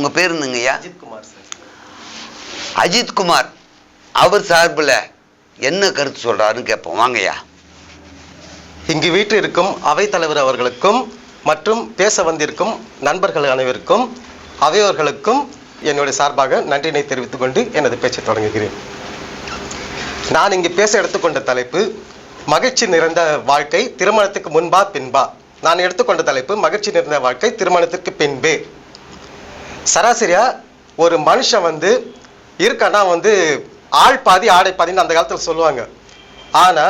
உங்கள் பேர் என்னங்கய்யா? அஜித் குமார் சார். அஜித் குமார். அவர் சார்பில் என்ன கருத்து சொல்கிறாருன்னு கேட்போம். வாங்கய்யா. இங்கு வீட்டில் இருக்கும் அவைத்தலைவர் அவர்களுக்கும் மற்றும் பேச வந்திருக்கும் நண்பர்கள் அனைவருக்கும் அவையோர்களுக்கும் என்னுடைய சார்பாக நன்றினை தெரிவித்துக் கொண்டு எனது பேச்சை தொடங்குகிறேன். நான் இங்கு பேச எடுத்துக்கொண்ட தலைப்பு மகிழ்ச்சி நிறைந்த வாழ்க்கை திருமணத்துக்கு முன்பா பின்பா. நான் எடுத்துக்கொண்ட தலைப்பு மகிழ்ச்சி நிறைந்த வாழ்க்கை திருமணத்திற்கு பின்பே. சராசரியா ஒரு மனுஷன் வந்து இருக்கான்னா வந்து ஆள் பாதி ஆடை பாதின்னு அந்த காலத்தில் சொல்லுவாங்க. ஆனா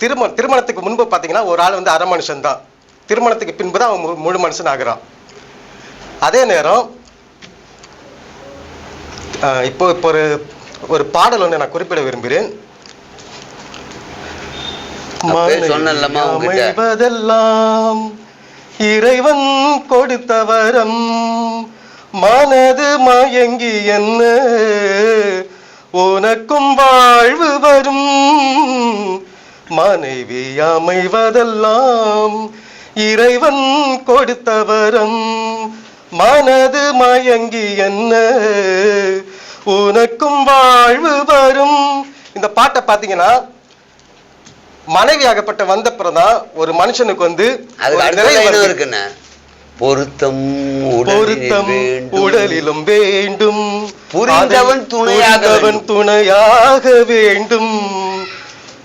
திருமண திருமணத்துக்கு முன்பு பார்த்தீங்கன்னா ஒரு ஆள் வந்து அரை மனுஷன் தான். திருமணத்துக்கு பின்பு தான் அவன் முழு மனுஷன் ஆகுறான். அதே நேரம் இப்போ இப்போ ஒரு ஒரு பாடல் ஒன்று நான் குறிப்பிட விரும்புகிறேன். அமைவதெல்லாம் இறைவன் கொடுத்த வரம். மனது மயங்கி என்ன? உனக்கும் வாழ்வு வரும். மனைவி அமைவதெல்லாம் இறைவன் கொடுத்த வரம். மனது மயங்கி என்ன? உனக்கும் வாழ்வு வரும். இந்த பாட்டை பார்த்தீங்கன்னா மனைவியாகப்பட்ட வந்தப்புறம் தான் ஒரு மனுஷனுக்கு வந்து அதுக்கு பொருத்தம் பொருத்தம். உடலிலும் வேண்டும். புரிந்தவன் அதை துணையாக வேண்டும்.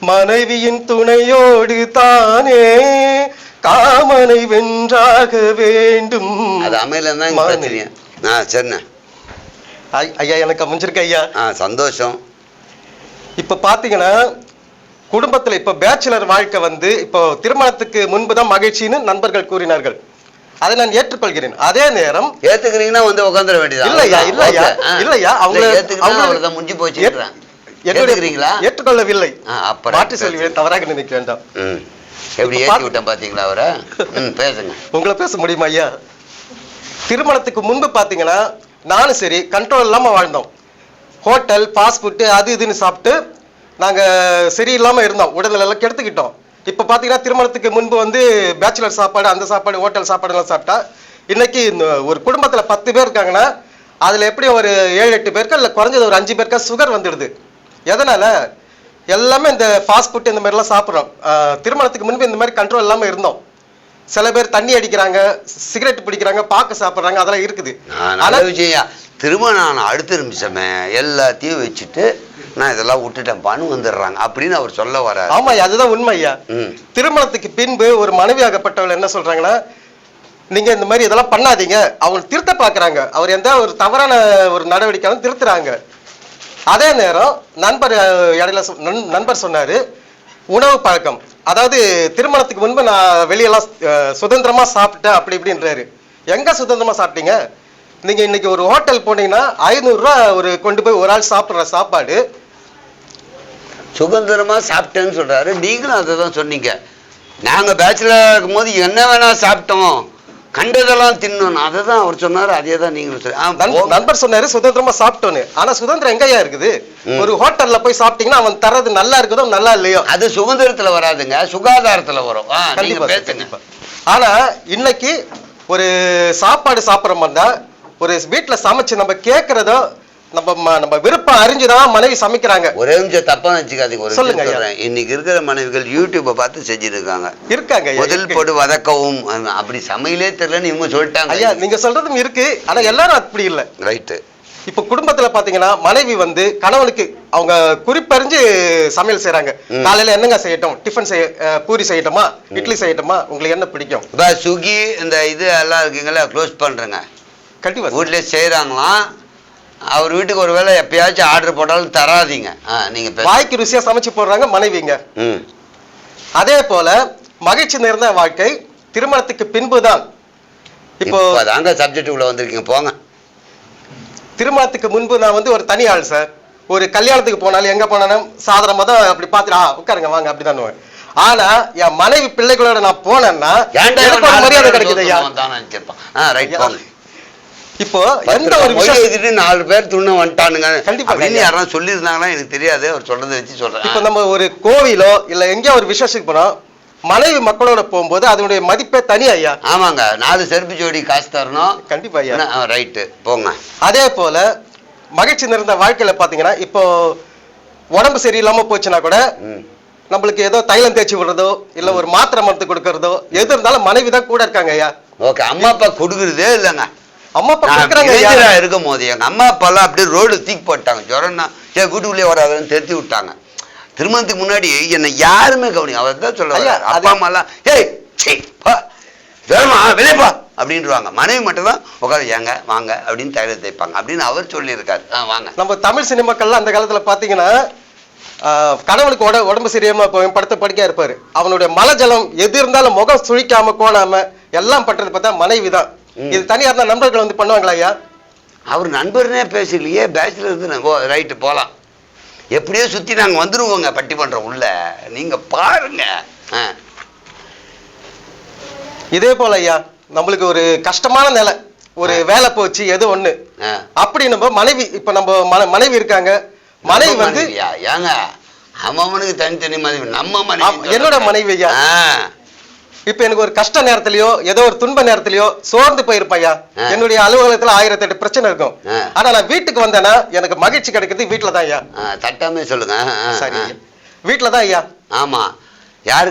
மனைவியின் துணையோடு தானே காமனை வென்றாக வேண்டும். அது அமையலன்னு ஆ சரிண்ணே. ஐயா எனக்கு அமைஞ்சிருக்க ஐயா. ஆ சந்தோஷம். இப்ப பாத்தீங்கன்னா குடும்பத்துல இப்ப பேச்சுலர் வாழ்க்கை வந்து இப்போ திருமணத்துக்கு முன்பு தான் மகிழ்ச்சின்னு நண்பர்கள் கூறினார்கள். அதை நான் ஏற்றுக்கொள்கிறேன். அதே நேரம் ஏத்துக்கிறீங்கன்னா வந்து உட்காந்துட வேண்டியது இல்லையா இல்லையா இல்லையா? அவங்க ஏத்துக்கிட்டா அவங்க- அவ்வளவுதான் முடிஞ்சு போச்சுன்றேன் என்னுடைய- ஏத்துக்கிறீங்களா? ஏற்றுக்கொள்ளவில்லை. மாற்றி சொல்லி தவறாக நினைக்க வேண்டாம். எப்படி பாத்து- விட்டேன் பாத்தீங்களா அவரை? பேசுங்க. உங்களை பேச முடியுமா ஐயா? திருமணத்துக்கு முன்பு பாத்தீங்கன்னா நானும் சரி கண்ட்ரோல் இல்லாம வாழ்ந்தோம். ஹோட்டல் ஃபாஸ்ட் ஃபுட்டு அது இதுன்னு சாப்பிட்டு நாங்க சரியில்லாம இருந்தோம். உடல்நிலை எல்லாம் கெடுத்துக்கிட்டோம். இப்ப பாத்தீங்கன்னா திருமணத்துக்கு முன்பு வந்து பேச்சுலர் சாப்பாடு அந்த சாப்பாடு ஹோட்டல் சாப்பாடு எல்லாம் சாப்பிட்டா இன்னைக்கு இந்த ஒரு குடும்பத்துல பத்து பேர் இருக்காங்கன்னா அதுல எப்படி ஒரு ஏழு எட்டு பேருக்கு இல்ல குறைஞ்சது ஒரு அஞ்சு பேருக்கா சுகர் வந்துடுது. எதனால? எல்லாமே இந்த ஃபாஸ்ட் ஃபுட் இந்த மாதிரிலாம் சாப்பிட்றோம். திருமணத்துக்கு முன்பு இந்த மாதிரி கண்ட்ரோல் இல்லாம இருந்தோம். சில பேர் தண்ணி அடிக்கிறாங்க சிகரெட் பிடிக்கிறாங்க பாக்கு சாப்பிட்றாங்க அதெல்லாம் இருக்குது. நான் ஆனா நல்ல விஷயம் திருமணம் ஆன அடுத்த நிமிஷமே எல்லாத்தையும் வச்சுட்டு நான் இதெல்லாம் விட்டுட்டேன்ப்பான்னு வந்துடுறாங்க. அப்படின்னு அவர் சொல்ல வராரு. ஆமா அதுதான் உண்மை ஐயா. திருமணத்துக்கு பின்பு ஒரு மனைவியாகப்பட்டவள் என்ன சொல்றாங்கன்னா நீங்க இந்த மாதிரி இதெல்லாம் பண்ணாதீங்க. அவங்க திருத்த பாக்குறாங்க அவர் எந்த ஒரு தவறான ஒரு நடவடிக்கையும் திருத்துறாங்க. அதே நேரம் நண்பர் இடையில நண்பர் சொன்னாரு உணவு பழக்கம். அதாவது திருமணத்துக்கு முன்பு நான் வெளியெல்லாம் சுதந்திரமா சாப்பிட்டேன். அப்படி இப்படின்றாரு. எங்க சுதந்திரமா சாப்பிட்டீங்க? நீங்க இன்னைக்கு ஒரு ஹோட்டல் போனீங்கன்னா ஐநூறு ரூபா ஒரு கொண்டு போய் ஒரு ஆள் சாப்பிடுற சாப்பாடு சுதந்திரமா சாப்பிட்டேன்னு சொல்றாரு. நீங்களும் அதை தான் சொன்னீங்க. நாங்க பேச்சுலர் இருக்கும்போது என்ன வேணா சாப்பிட்டோம். கண்டதெல்லாம் தின்னோம் அதை தான் அவர் சொன்னாரு அதே தான் நீங்களும் சொல்லி. நண்பர் சொன்னாரு சுதந்திரமா சாப்பிட்டோன்னு. ஆனா சுதந்திரம் எங்கயா இருக்குது. ஒரு ஹோட்டல்ல போய் சாப்பிட்டீங்கன்னா அவன் தர்றது நல்லா இருக்குதோ நல்லா இல்லையோ? அது சுதந்திரத்துல வராதுங்க. சுகாதாரத்துல வரும். கண்டிப்பா ஆனா இன்னைக்கு ஒரு சாப்பாடு சாப்பிட்ற மாதிரி தான் ஒரு வீட்டுல சமைச்சு நம்ம கேட்கறதோ நம்ம நம்ம விருப்பம் அறிஞ்சுதான் மனைவி சமைக்கிறாங்க. ஒரே நிமிஷம் தப்பா வச்சுக்காதீங்க ஒரு சொல்லுங்க ஐயா. சொல்றேன் இன்னைக்கு இருக்கிற மனைவிகள் யூடியூப்பை பார்த்து செஞ்சுட்டு இருக்காங்க இருக்காங்க ஐயா, முதல். போடு வதக்கவும். அப்படி சமையலே தெரியலன்னு இவங்க ஐயா சொல்லிட்டாங்க நீங்க சொல்றதும் இருக்கு. ஆனா எல்லாரும் அப்படி இல்ல. ரைட்டு இப்ப குடும்பத்துல பாத்தீங்கன்னா மனைவி வந்து கணவனுக்கு அவங்க குறிப்பறிஞ்சு சமையல் செய்றாங்க. ம். காலையில என்னங்க செய்யட்டும்? டிஃபன் செய்ய பூரி செய்யட்டுமா? இட்லி செய்யட்டுமா? உங்களுக்கு என்ன பிடிக்கும்? ஸ்விக்கி இந்த இது எல்லாம் இருக்கீங்களா க்ளோஸ் பண்ணுறேங்க கண்டிப்பா. வீட்டிலே செய்கிறாங்களாம் அவர் வீட்டுக்கு ஒரு வேளை எப்பயாச்சும் ஆர்டர் போட்டாலும் தராதீங்க. நீங்கள் வாய்க்கு ருசியா சமைச்சு போடுறாங்க மனைவிங்க. அதே போல மகிழ்ச்சி நிறைந்த வாழ்க்கை திருமணத்துக்கு பின்புதான். இப்போ இப்போ தாங்க சப்ஜெக்ட் உள்ள வந்திருக்கீங்க போங்க. திருமணத்துக்கு முன்பு நான் வந்து ஒரு தனி ஆள் சார் ஒரு கல்யாணத்துக்கு போனாலும் எங்க போனாலும் சாதாரணமா தான் அப்படி பார்த்துட்டு ஆ உட்காருங்க வாங்க அப்படிதான் ஆனா என் மனைவி பிள்ளைகளோட நான் போனேன்னா மரியாதை கிடைக்குது இப்போ எந்த ஒரு விஷயம் எழுதிட்டு நாலு பேர் துண்ண வந்துட்டானுங்க. கண்டிப்பா, அப்படின்னு. யாராவது சொல்லியிருந்தாங்கன்னா எனக்கு தெரியாது அவர் சொல்றதை வச்சு இப்போ சொல்றேன் நம்ம ஒரு கோவிலோ இல்ல எங்கேயோ ஒரு விசேஷத்துக்கு போனோம் மனைவி மக்களோட போகும்போது அதனுடைய மதிப்பே தனி ஐயா. ஆமாங்க நாலு செருப்பு ஜோடி காசு தரணும். கண்டிப்பா ஐயா. ரைட்டு போங்க. அதே போல மகிழ்ச்சி நிறைந்த வாழ்க்கையில பாத்தீங்கன்னா இப்போ உடம்பு சரியில்லாம போச்சுன்னா கூட நம்மளுக்கு ஏதோ தைலம் தேய்ச்சி விடுறதோ இல்ல ஒரு மாத்திரை மருந்து கொடுக்கறதோ எது இருந்தாலும் மனைவி தான் கூட இருக்காங்க ஐயா. ஓகே அம்மா அப்பா கொடுக்குறதே இல்லைங்க. அம்மா அப்பா இருக்கும் போது எங்க அம்மா அப்பா எல்லாம் அப்படியே ரோடு தூக்கி போட்டாங்க. ஜுரம்னா ஏன் வீட்டுக்குள்ளே வராதுன்னு தெரிஞ்சு விட்டாங்க. திருமணத்துக்கு முன்னாடி என்னை யாருமே கவனி அவர் தான் சொல்ல அப்பா அம்மா எல்லாம் ஏய் பா பா அப்படின்றாங்க மனைவி மட்டும் தான் உட்காந்து ஏங்க வாங்க அப்படின்னு தைலம் தேய்ப்பாங்க. அப்படின்னு அவர் சொல்லியிருக்காரு. ஆ வாங்க. நம்ம தமிழ் சினிமாக்கள்லாம் அந்த காலத்துல பாத்தீங்கன்னா ஆஹ், கணவனுக்கு உட உடம்பு சரியாம படுத்த படுக்கையா இருப்பாரு. அவனுடைய மலஜலம் எது இருந்தாலும் முகம் சுழிக்காம கோணாம எல்லாம் பண்றது பார்த்தா மனைவி தான். இது தனியா இருந்தா நண்பர்கள் வந்து பண்ணுவாங்களா ஐயா? அவர் நண்பர்னே பேசலையே பேச்சுலர் இருந்து ரைட்டு போகலாம் எப்படியோ சுற்றி நாங்கள் வந்துருவோங்க பட்டி பண்ணுறோம் உள்ள. நீங்கள் பாருங்க. இதே போல ஐயா நம்மளுக்கு ஒரு கஷ்டமான நிலை. ஒரு வேலை போச்சு எது ஒண்ணு. அப்படி நம்ம மனைவி இப்ப நம்ம மன- மனைவி இருக்காங்க. மனைவி வந்து? ஏங்க அவனுக்கு தனித்தனி மனைவி நம்ம மனைவி என்னோட மனைவி ஐயா. இப்ப எனக்கு ஒரு கஷ்ட நேரத்திலயோ ஏதோ ஒரு துன்ப நேரத்திலயோ சோர்ந்து போயிருப்பையா. என்னுடைய அலுவலகத்துல ஆயிரத்தி எட்டு பிரச்சனை இருக்கும். ஆனா நான் வீட்டுக்கு வந்தேன்னா எனக்கு மகிழ்ச்சி கிடைக்கிறது வீட்டுல தான் ஐயா தட்டாமே சொல்லுங்க சரி. வீட்டுல தான் ஐயா ஆமா.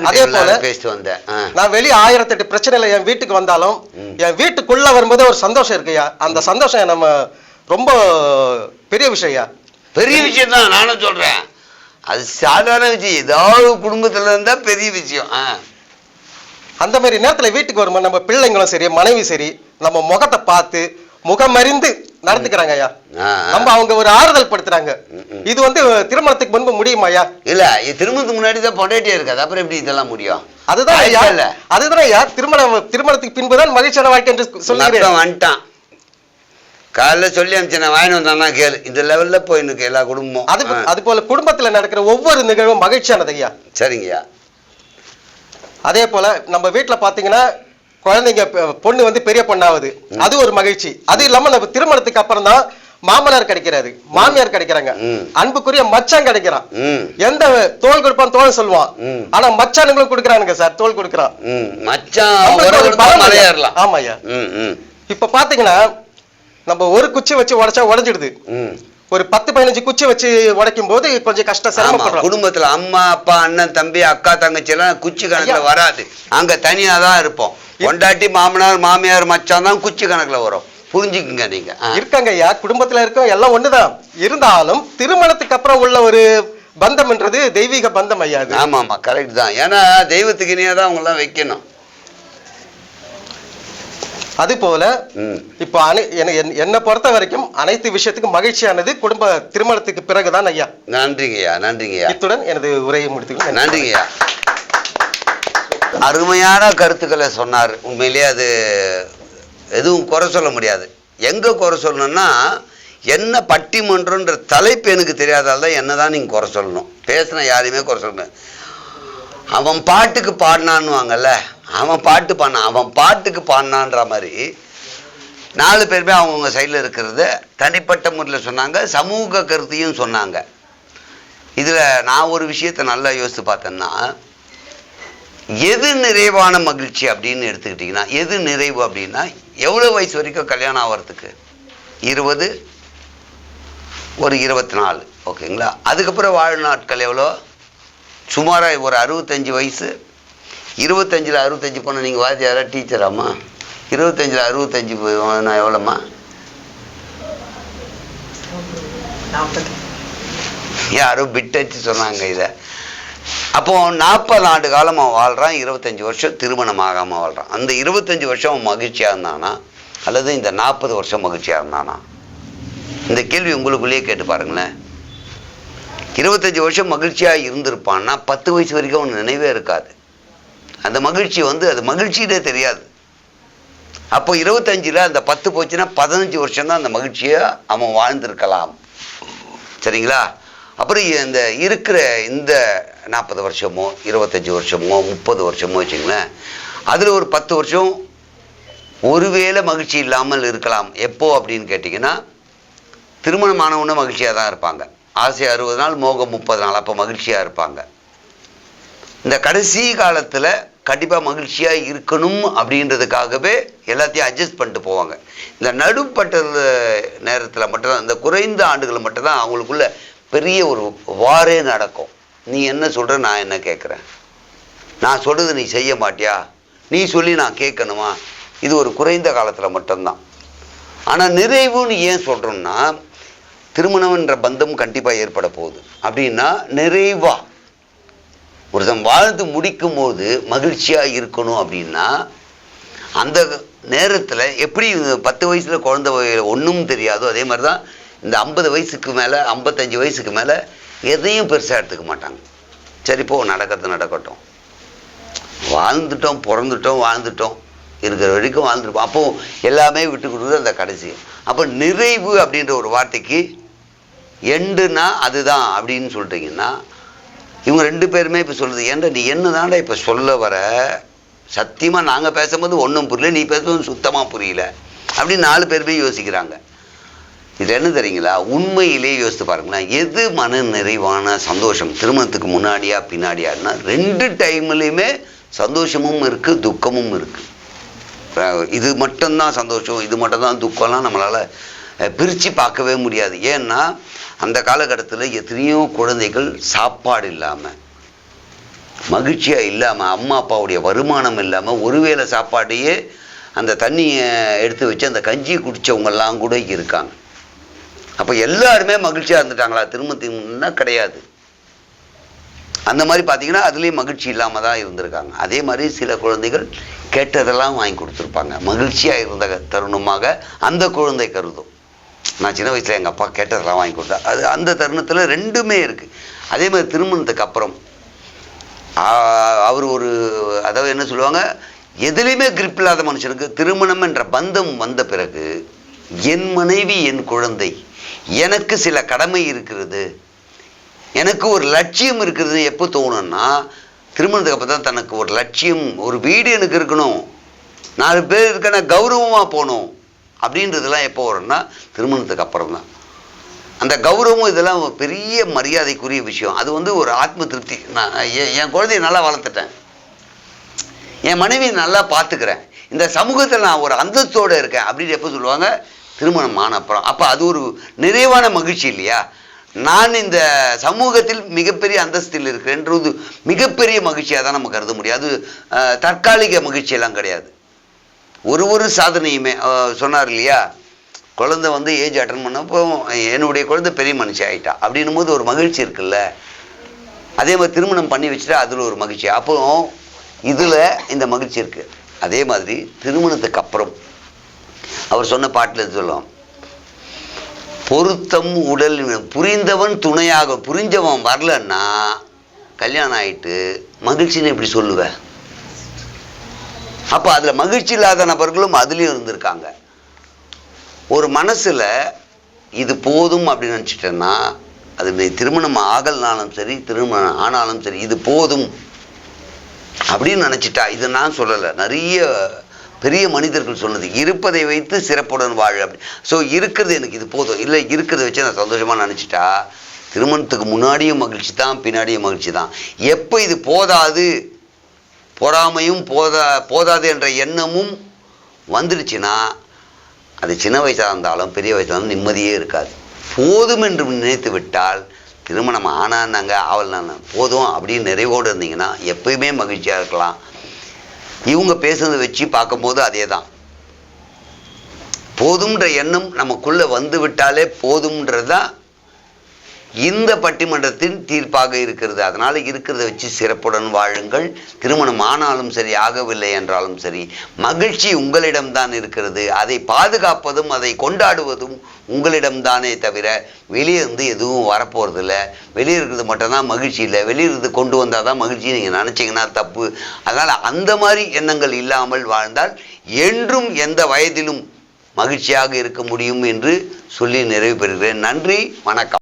அதே போல- பேசிட்டு வந்தேன். நான் வெளியே ஆயிரத்தி எட்டு பிரச்சனையில என் வீட்டுக்கு வந்தாலும். என் வீட்டுக்குள்ள வரும்போதே ஒரு சந்தோஷம் இருக்குய்யா. அந்த சந்தோஷம் நம்ம ரொம்ப பெரிய விஷயம் ஐயா பெரிய விஷயம் தான் நானும் சொல்றேன். அது சாதாரண விஷயம். ஏதாவது குடும்பத்துல இருந்தா பெரிய விஷயம். அந்த மாதிரி நேரத்துல வீட்டுக்கு வரும்போது நம்ம பிள்ளைங்களும் சரி மனைவி சரி நம்ம முகத்தை பார்த்து முகமறிந்து நடந்துக்கிறாங்க ஐயா. நம்ம அவங்க ஒரு ஆறுதல் படுத்துறாங்க. இது வந்து திருமணத்துக்கு முன்பு முடியுமா ஐயா? இல்ல திருமணத்துக்கு முன்னாடி தான் பொண்டாட்டியே இருக்காது. அப்புறம் எப்படி இதெல்லாம் முடியும்? அதுதான் ஐயா. இல்ல. அதுதான் ஐயா. திருமணம் திருமணத்துக்கு பின்புதான் மகிழ்ச்சியான வாழ்க்கை என்று சொல்லுகிறேன். வந்துட்டான். காலைல சொல்லி அனுப்பிச்சு நான் வாங்கி வந்தானா கேளு. இந்த லெவல்ல போயிருக்கு எல்லா குடும்பமும். அது அது போல குடும்பத்துல நடக்கிற ஒவ்வொரு நிகழ்வும் மகிழ்ச்சியானது ஐயா. சரிங்கய்யா. அதே போல நம்ம வீட்டுல பாத்தீங்கன்னா குழந்தைங்க பொண்ணு வந்து பெரிய பொண்ணாகுது அது ஒரு மகிழ்ச்சி. அது இல்லாம நம்ம திருமணத்துக்கு அப்புறம் தான் மாமனார் கிடைக்கிறாரு. மாமியார் கிடைக்கிறாங்க. அன்புக்குரிய மச்சான் கிடைக்கிறான். எந்த தோல் கொடுப்பான் தோல் சொல்லுவான். ஆனா மச்சானுங்களும் கொடுக்குறானுங்க சார் தோல் கொடுக்குறான். மச்சான் நம்மளுக்கு உரம் ஒரு கொடுத்தா பலம் ஐயா. மலையேறலாம் ஆமா ஐயா ம் ம். இப்ப பாத்தீங்கன்னா நம்ம ஒரு குச்சி வச்சு உடைச்சா உடைஞ்சிடுது. ஒரு பத்து பதினஞ்சு குச்சி வச்சு உடைக்கும் போது கொஞ்சம் கஷ்டம் சிரமப்படுறோம். குடும்பத்துல அம்மா அப்பா அண்ணன் தம்பி அக்கா தங்கச்சி எல்லாம் குச்சி கணக்குல. வராது. அங்க தனியா தான் இருப்போம். பொண்டாட்டி மாமனார் மாமியார் மச்சான் தான் குச்சி கணக்குல வரும். புரிஞ்சுக்குங்க நீங்க. இருக்காங்க ஐயா. குடும்பத்துல இருக்கோம் எல்லாம் ஒண்ணுதான். இருந்தாலும் திருமணத்துக்கு அப்புறம் உள்ள ஒரு பந்தம்ன்றது தெய்வீக பந்தம் ஐயா ஆமா ஆமா கரெக்ட் தான். ஏன்னா தெய்வத்துக்கு இனியா தான் அவங்க எல்லாம் வைக்கணும். அது போல இப்போ அனை என- என்- என்னை பொறுத்த வரைக்கும் அனைத்து விஷயத்துக்கும் மகிழ்ச்சியானது குடும்ப திருமணத்துக்கு பிறகுதான் ஐயா. நன்றிங்கய்யா நன்றிங்கய்யா இத்துடன் எனது உரையை முடித்துக்கிறேன் நன்றி. நன்றிங்கய்யா அருமையான கருத்துக்களை சொன்னார். உண்மையிலேயே அது எதுவும் குறை சொல்ல முடியாது. எங்க குறை சொல்லணும்னா என்ன பட்டிமன்றன்ற தலைப்பு எனக்கு தெரியாதால தான் என்ன தான் நீங்கள் குறை சொல்லணும். பேசின யாரையுமே குறை சொல்லணும் அவன் பாட்டுக்கு பாடினான்னுவாங்கல்ல. அவன் பாட்டு பாடினான் அவன் பாட்டுக்கு பாடினான்ற மாதிரி நாலு பேருமே அவங்கவுங்க சைடில் இருக்கிறத தனிப்பட்ட முறையில் சொன்னாங்க சமூக கருத்தையும் சொன்னாங்க. இதில் நான் ஒரு விஷயத்தை நல்லா யோசித்து பார்த்தேன்னா எது நிறைவான மகிழ்ச்சி அப்படின்னு எடுத்துக்கிட்டிங்கன்னா எது நிறைவு அப்படின்னா எவ்வளோ வயசு வரைக்கும் கல்யாணம் ஆகிறதுக்கு இருபது ஒரு இருபத்தி நாலு ஓகேங்களா? அதுக்கப்புறம் வாழ்நாட்கள் எவ்வளோ? சுமாராக ஒரு அறுபத்தஞ்சு வயசு இருபத்தஞ்சில் அறுபத்தஞ்சு பொண்ணு நீங்கள் வாத்தியாரா டீச்சராம்மா? இருபத்தஞ்சில் அறுபத்தஞ்சு நான் எவ்வளோம்மா? யாரோ பிட்டச்சு சொன்னாங்க இதை. அப்போ நாற்பது ஆண்டு காலம் அவன் வாழ்றான் இருபத்தஞ்சி வருஷம் திருமணம் ஆகாமல் வாழ்றான். அந்த இருபத்தஞ்சி வருஷம் அவன் மகிழ்ச்சியாக இருந்தானா? அல்லது இந்த நாற்பது வருஷம் மகிழ்ச்சியாக இருந்தானா? இந்த கேள்வி உங்களுக்குள்ளேயே கேட்டு பாருங்களேன். இருபத்தஞ்சி வருஷம் மகிழ்ச்சியாக இருந்திருப்பான்னா பத்து வயசு வரைக்கும் அவன் நினைவே இருக்காது. அந்த மகிழ்ச்சி வந்து அது மகிழ்ச்சியிலே தெரியாது. அப்போ இருபத்தஞ்சில் அந்த பத்து போச்சுன்னா பதினஞ்சு வருஷம் தான் அந்த மகிழ்ச்சியை அவன் வாழ்ந்திருக்கலாம். சரிங்களா? அப்புறம் இந்த இருக்கிற இந்த நாற்பது வருஷமோ இருபத்தஞ்சி வருஷமோ முப்பது வருஷமோ வச்சுங்களேன் அதில் ஒரு பத்து வருஷம் ஒருவேளை மகிழ்ச்சி இல்லாமல் இருக்கலாம். எப்போ அப்படின்னு கேட்டிங்கன்னா திருமணமானவனும் மகிழ்ச்சியாக தான் இருப்பாங்க. ஆசை அறுபது நாள் மோகம் முப்பது நாள் அப்போ மகிழ்ச்சியாக இருப்பாங்க. இந்த கடைசி காலத்தில் கண்டிப்பாக மகிழ்ச்சியாக இருக்கணும் அப்படின்றதுக்காகவே எல்லாத்தையும் அட்ஜஸ்ட் பண்ணிட்டு போவாங்க. இந்த நடுப்பட்ட நேரத்தில் மட்டும்தான் இந்த குறைந்த ஆண்டுகள் மட்டும்தான் அவங்களுக்குள்ள பெரிய ஒரு வாரே நடக்கும். நீ என்ன சொல்கிற நான் என்ன கேட்குறேன் நான் சொல்கிறது நீ செய்ய மாட்டியா? நீ சொல்லி நான் கேட்கணுமா? இது ஒரு குறைந்த காலத்தில் மட்டும்தான். ஆனால் நிறைவுன்னு ஏன் சொல்கிறோம்னா திருமணம்ன்ற பந்தம் கண்டிப்பாக ஏற்பட போகுது. அப்படின்னா நிறைவாக ஒருத்தன் வாழ்ந்து முடிக்கும் போது மகிழ்ச்சியாக இருக்கணும் அப்படின்னா அந்த நேரத்தில் எப்படி பத்து வயசில் குழந்த ஒன்றும் தெரியாதோ அதே மாதிரி தான் இந்த ஐம்பது வயசுக்கு மேலே ஐம்பத்தஞ்சு வயசுக்கு மேலே எதையும் பெருசாக எடுத்துக்க மாட்டாங்க. சரி போ நடக்கிறது நடக்கட்டும். வாழ்ந்துட்டோம் பிறந்துட்டோம் வாழ்ந்துட்டோம் இருக்கிற வரைக்கும் வாழ்ந்துருப்போம். அப்போ எல்லாமே விட்டு கொடுக்குறது அந்த கடைசி. அப்போ நிறைவு அப்படின்ற ஒரு வார்த்தைக்கு எண்டுனா அதுதான் அப்படின்னு சொல்லிட்டீங்கன்னா இவங்க ரெண்டு பேருமே இப்போ சொல்லுது ஏன்டா நீ என்ன இப்போ சொல்ல வர? சத்தியமாக நாங்கள் பேசும்போது ஒன்றும் புரியல நீ பேசும்போது சுத்தமாக புரியல. அப்படின்னு நாலு பேருமே யோசிக்கிறாங்க. இது என்ன தெரியுங்களா? உண்மையிலே யோசித்து பாருங்களேன். எது மன நிறைவான சந்தோஷம்? திருமணத்துக்கு முன்னாடியா பின்னாடியான்னா ரெண்டு டைம்லையுமே சந்தோஷமும் இருக்குது துக்கமும் இருக்குது இது மட்டும்தான் சந்தோஷம் இது மட்டும்தான் துக்கம்லாம் நம்மளால் பிரித்து பார்க்கவே முடியாது. ஏன்னா அந்த காலகட்டத்தில் எத்தனையோ குழந்தைகள் சாப்பாடு இல்லாமல் மகிழ்ச்சியாக இல்லாமல் அம்மா அப்பாவுடைய வருமானம் இல்லாமல் ஒருவேளை சாப்பாட்டையே அந்த தண்ணியை எடுத்து வச்சு அந்த கஞ்சியை குடித்தவங்கெல்லாம் கூட இருக்காங்க. அப்போ எல்லாருமே மகிழ்ச்சியாக இருந்துட்டாங்களா? திருமணத்தின்னா கிடையாது. அந்த மாதிரி பார்த்தீங்கன்னா அதுலேயும் மகிழ்ச்சி இல்லாமல் தான் இருந்திருக்காங்க. அதே மாதிரி சில குழந்தைகள் கேட்டதெல்லாம் வாங்கி கொடுத்துருப்பாங்க. மகிழ்ச்சியாக இருந்த தருணமாக அந்த குழந்தை கருதும். நான் சின்ன வயசில் எங்கள் அப்பா கேட்டதெல்லாம் வாங்கி கொடுத்தா அது அந்த தருணத்தில் ரெண்டுமே இருக்குது அதே மாதிரி திருமணத்துக்கு அப்புறம் அவர் ஒரு அதாவது என்ன சொல்லுவாங்க எதுலேயுமே கிரிப் இல்லாத மனுஷனுக்கு திருமணம் என்ற பந்தம் வந்த பிறகு என் மனைவி என் குழந்தை எனக்கு சில கடமை இருக்கிறது எனக்கு ஒரு லட்சியம் இருக்கிறது எப்போ தோணும்னா திருமணத்துக்கு அப்புறம் தான் தனக்கு ஒரு லட்சியம் ஒரு வீடு எனக்கு இருக்கணும். நாலு பேர் இருக்க கௌரவமாக போகணும். அப்படின்றதெல்லாம் எப்போ வரும்னா திருமணத்துக்கு அப்புறம் தான் அந்த கௌரவம் இதெல்லாம் பெரிய மரியாதைக்குரிய விஷயம். அது வந்து ஒரு ஆத்ம திருப்தி. நான் என் என் குழந்தைய நல்லா வளர்த்துட்டேன். என் மனைவியை நல்லா பார்த்துக்கிறேன். இந்த சமூகத்தில் நான் ஒரு அந்தஸ்தோடு இருக்கேன் அப்படின்னு எப்போ சொல்லுவாங்க? திருமணம் ஆன அப்புறம். அப்போ அது ஒரு நிறைவான மகிழ்ச்சி இல்லையா? நான் இந்த சமூகத்தில் மிகப்பெரிய அந்தஸ்தில் இருக்கிறேன்றது மிகப்பெரிய மகிழ்ச்சியாக தான் நம்ம கருத முடியும். அது தற்காலிக மகிழ்ச்சியெல்லாம் கிடையாது. ஒரு ஒரு சாதனையுமே சொன்னார் இல்லையா? குழந்தை வந்து ஏஜ் அட்டன் பண்ணப்போ என்னுடைய குழந்தை பெரிய மனுஷி ஆகிட்டா அப்படின்னும் போது ஒரு மகிழ்ச்சி இருக்குல்ல? அதே மாதிரி திருமணம் பண்ணி வச்சுட்டா அதில் ஒரு மகிழ்ச்சி. அப்போ இதில் இந்த மகிழ்ச்சி இருக்குது அதே மாதிரி திருமணத்துக்கு அப்புறம் அவர் சொன்ன பாட்டில் சொல்லுவோம் பொருத்தம் உடல் புரிந்தவன் துணையாக புரிஞ்சவன் வரலன்னா கல்யாணம் ஆகிட்டு மகிழ்ச்சின்னு எப்படி சொல்லுவேன் அப்போ அதில் மகிழ்ச்சி இல்லாத நபர்களும் அதுலேயும் இருந்திருக்காங்க. ஒரு மனசில் இது போதும் அப்படின்னு நினச்சிட்டேன்னா அது திருமணம் ஆகலனாலும் சரி திருமணம் ஆனாலும் சரி இது போதும் அப்படின்னு நினச்சிட்டா இது நான் சொல்லலை. நிறைய பெரிய மனிதர்கள் சொன்னது இருப்பதை வைத்து சிறப்புடன் வாழ் அப்படி. ஸோ இருக்கிறது எனக்கு இது போதும். இல்லை இருக்கிறத வச்சு நான் சந்தோஷமாக நினச்சிட்டா திருமணத்துக்கு முன்னாடியும் மகிழ்ச்சி தான் பின்னாடியும் மகிழ்ச்சி தான். எப்போ இது போதாது? பொறாமையும் போதா போதாது என்ற எண்ணமும் வந்துடுச்சுன்னா அது சின்ன வயசாக இருந்தாலும் பெரிய வயசாக இருந்தாலும் நிம்மதியே இருக்காது. போதும் என்று நினைத்து விட்டால் திருமணம் ஆனான்னாங்க நான் போதும் அப்படின்னு நிறைவோடு இருந்தீங்கன்னா எப்பயுமே மகிழ்ச்சியாக இருக்கலாம். இவங்க பேசுனதை வச்சு பார்க்கும்போது அதே தான் போதும்ன்ற எண்ணம் நமக்குள்ளே வந்து விட்டாலே போதும்ன்றது தான் இந்த பட்டிமன்றத்தின் தீர்ப்பாக இருக்கிறது. அதனால் இருக்கிறத வச்சு சிறப்புடன் வாழுங்கள். திருமணம் ஆனாலும் சரி ஆகவில்லை என்றாலும் சரி மகிழ்ச்சி உங்களிடம்தான் இருக்கிறது. அதை பாதுகாப்பதும் அதை கொண்டாடுவதும் உங்களிடம்தானே தவிர வெளியே இருந்து எதுவும் வரப்போகிறதில்ல வெளியே இருக்கிறது மட்டும்தான் மகிழ்ச்சி இல்லை. வெளியே இருந்து கொண்டு வந்தால் தான் மகிழ்ச்சி. நீங்கள் நினச்சிங்கன்னா தப்பு. அதனால் அந்த மாதிரி எண்ணங்கள் இல்லாமல் வாழ்ந்தால் என்றும் எந்த வயதிலும் மகிழ்ச்சியாக இருக்க முடியும் என்று சொல்லி நிறைவு பெறுகிறேன். நன்றி வணக்கம்.